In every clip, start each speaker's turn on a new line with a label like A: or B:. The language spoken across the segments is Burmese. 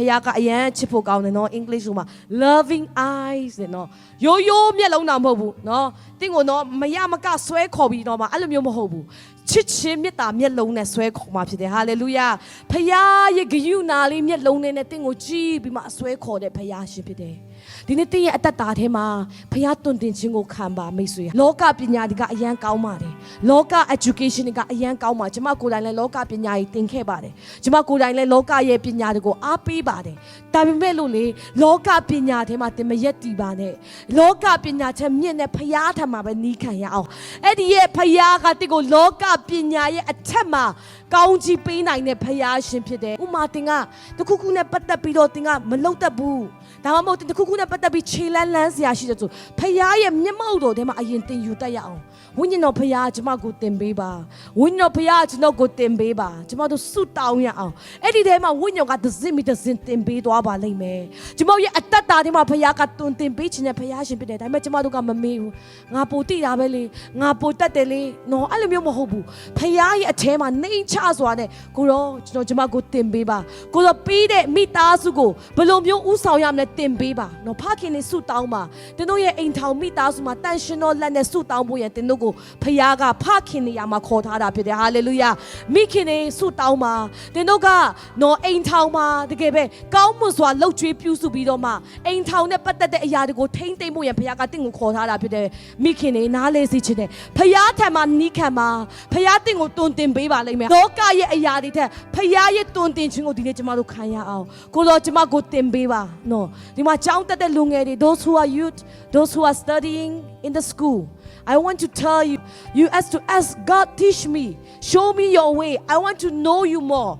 A: ခင်ကအရန်ချစ်ဖို့ကောင်းတယ်နော်အင်္ဂလိပ်လိုမှာ loving eyes တဲ့နော်ရိုးရိုးမျက်လုံးတော့မဟုတ်ဘူးနော်တင့်ကိုနော်မရမကဆွဲခေါ်ပြီးတော့မှအဲ့လိုမျိုးမဟုတ်ဘူး ချစ်ချင်းမေတ္တာမျက်လုံးနဲ့ဆွဲခေါ်มาဖြစ်တယ်ဟာလေလုယာဖခင်ရဲ့ဂရုဏာလေးမျက်လုံးနဲ့တင့်ကိုကြည့်ပြီးမှအဆွဲခေါ်တဲ့ဖခင်ရှင်ဖြစ်တယ်ဒီနေ့တင်းရဲ့အသက်တာထဲမှာဖခင်တွင်တင်ခြင်းကိုခံပါမိတ်ဆွေလောကပညာတွေကအရန်ကောင်းပါတယ်လောက education တွေကအရန်ကောင်းပါကျွန်မကိုယ်တိုင်လည်းလောကပညာကြီးသင်ခဲ့ပါတယ်ကျွန်မကိုယ်တိုင်လည်းလောကရဲ့ပညာတွေကိုအားပေးပါတယ်ဒါပေမဲ့လို့လေလောကပညာထဲမှာသင်မရက်တည်ပါနဲ့လောကပညာချက်မြင့်တဲ့ဖခင်ထံမှာပဲနီးခံရအောင်အဲ့ဒီရဲ့ဖခင်ကတင့်ကိုလောကပညာရဲ့အထက်မှာကောင်းကြီးပေးနိုင်တဲ့ဖခင်ရှင်ဖြစ်တယ်ဥမာတင်ကတခုခုနဲ့ပတ်သက်ပြီးတော့တင်ကမလုံတတ်ဘူး ဒါမှမဟုတ်တင်တခုခုနဲ့ပတ်သက်ပြီးခြေလန်းလန်းစရာရှိတဲ့ဆိုဖခင်ရဲ့မျက်မှောက်တော်ထဲမှာအရင်တင်ယူတတ်ရအောင်ဝိညာဉ်တော်ဖခင်ကျွန်မကိုတင်ပေးပါဝိညာဉ်တော်ဖခင်ကျွန်တော်ကိုတင်ပေးပါကျွန်မတို့ဆုတောင်းရအောင်အဲ့ဒီထဲမှာဝိညာဉ်ကသစင်မီသစင်တင်ပေးသွားပါလိမ့်မယ်ကျွန်မရဲ့အတ္တတာထဲမှာဖခင်ကတွင်တင်ပေးခြင်းနဲ့ဖခင်ရှင်ဖြစ်တယ်ဒါပေမဲ့ကျွန်မတို့ကမမေ့ဘူးငါပိုတိတာပဲလေငါပိုတတ်တယ်လေနော်အဲ့လိုမျိုးမဟုတ်ဘူးဖခင်ရဲ့အထဲမှာနှိမ်ချစွာနဲ့ကိုရောကျွန်တော်ကျွန်မကိုတင်ပေးပါကိုရောပြီးတဲ့မိသားစုကိုဘယ်လိုမျိုးဥဆောင်ရမလဲတင်ပေးပါနော်ဖခင်နေဆုတောင်းပါတင်းတို့ရဲ့အိမ်ထောင်မိသားစုမှာတန်ရှင်တော်လက်နဲ့ဆုတောင်းဖို့ရတင်းတို့ကိုဖခင်ကဖခင်နေရာမှာခေါ်ထားတာဖြစ်တယ်ဟာလေလုယာမိခင်နေဆုတောင်းပါတင်းတို့ကနော်အိမ်ထောင်မှာတကယ်ပဲကောင်းမွန်စွာလှုပ်ချွေးပြုစုပြီးတော့မှအိမ်ထောင်နဲ့ပတ်သက်တဲ့အရာတွေကိုထိမ့်သိမ့်ဖို့ရဖခင်ကတင့်ကိုခေါ်ထားတာဖြစ်တယ်မိခင်နေနားလေစီချင်တယ်ဖခင်ထံမှာနီးခံပါဖခင်တင့်ကိုတွင်တင်ပေးပါလိမ့်မယ်လောကရဲ့အရာတွေထက်ဖခင်ရဲ့တွင်တင်ခြင်းကိုဒီနေ့ကျမတို့ခံရအောင်ကိုတော်ကျမကိုတင်ပေးပါနော်ဒီမှာကျောင်းတက်တဲ့လူငယ်တွေ those who are youth those who are studying in the school I want to tell you, you as to ask God, teach me, show me your way. I want to know you more.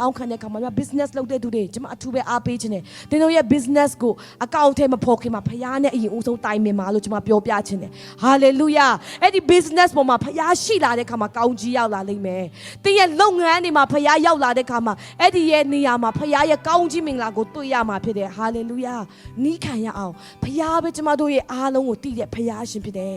A: တောင်းခံတဲ့ခါမှာ business လုပ်တဲ့သူတွေကျမအထူးပဲအားပေးခြင်းတယ်တင်းတို့ရဲ့ business ကိုအကောင့်ထဲမဖော်ခင်မှာဖျားနဲ့အရင်ဦးဆုံးတိုင်ပင်ပါလို့ကျမပြောပြခြင်းတယ် hallelujah အဲ့ဒီ business ပေါ်မှာဖျားရှိလာတဲ့ခါမှာကောင်းကြီးရောက်လာလိမ့်မယ်တင်းရဲ့လုပ်ငန်းတွေမှာဖျားရောက်လာတဲ့ခါမှာအဲ့ဒီရဲ့နေရာမှာဖျားရဲ့ကောင်းကြီးမင်္ဂလာကိုတွေ့ရမှာဖြစ်တယ် hallelujah နီးခံရအောင်ဖျားပဲကျမတို့ရဲ့အားလုံးကိုတည်တဲ့ဖျားရှင်ဖြစ်တယ်